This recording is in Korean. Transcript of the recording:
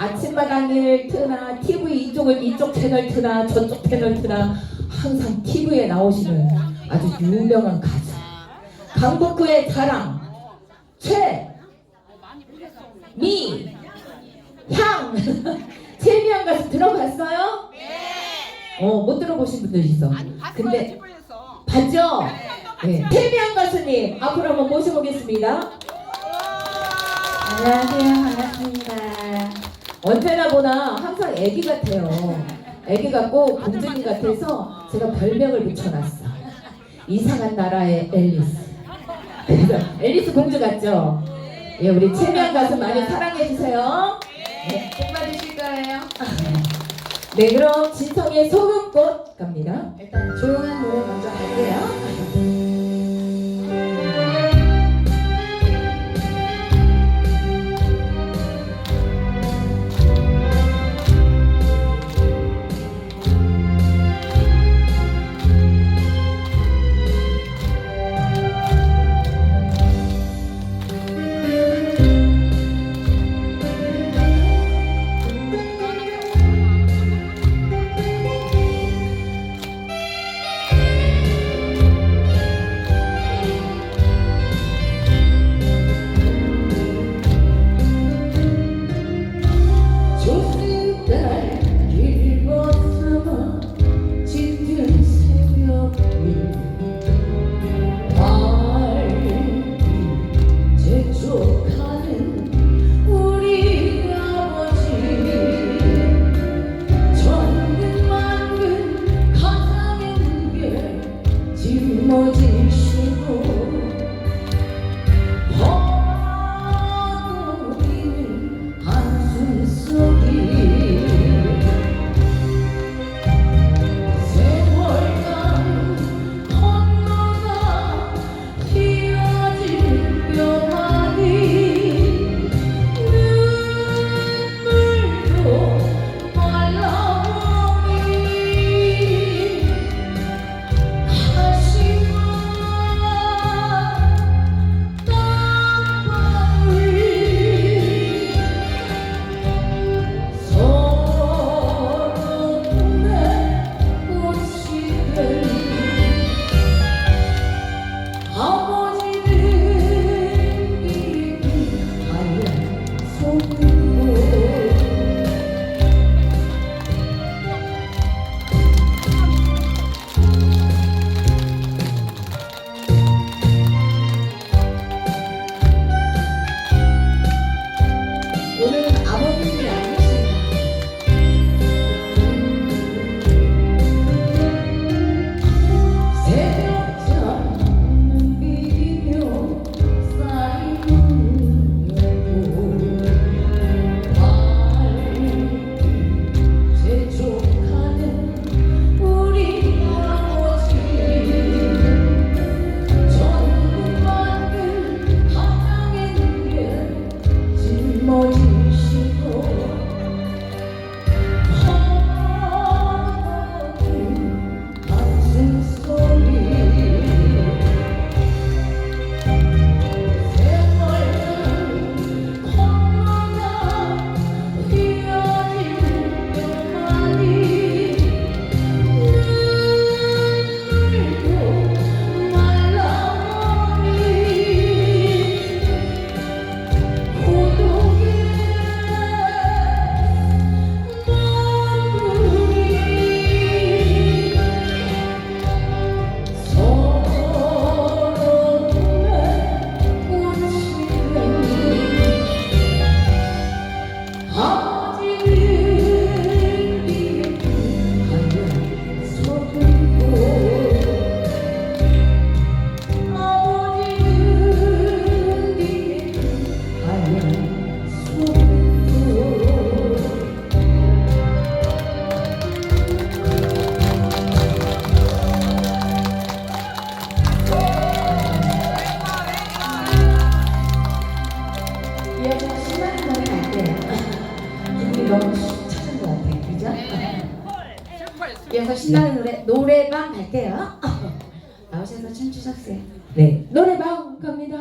아침마당을 트나 TV 이쪽을 이쪽 채널 트나 저쪽 채널 트나 항상 TV에 나오시는 아주 유명한 가수 강북구의 자랑 최미향 최미향 가수 들어봤어요? 네. 어못 들어보신 분들 있어. 근데 봤죠? 네. 태미양 가수님 앞으로 한번 모셔보겠습니다. 안녕하세요. 반갑습니다. 언제나 보나 항상 애기 같아요. 애기 같고 공주님 같아서 제가 별명을 붙여놨어. 이상한 나라의 앨리스. 앨리스 공주 같죠? 예, 우리 최미양 가수 많이 사랑해주세요. 네, 복 받으실 거예요. 네, 그럼 진성의 소금꽃 갑니다. 일단 조용한 노래 노래방 갈게요. 나오셔서 춤 추셨어요. 네, 노래방 갑니다.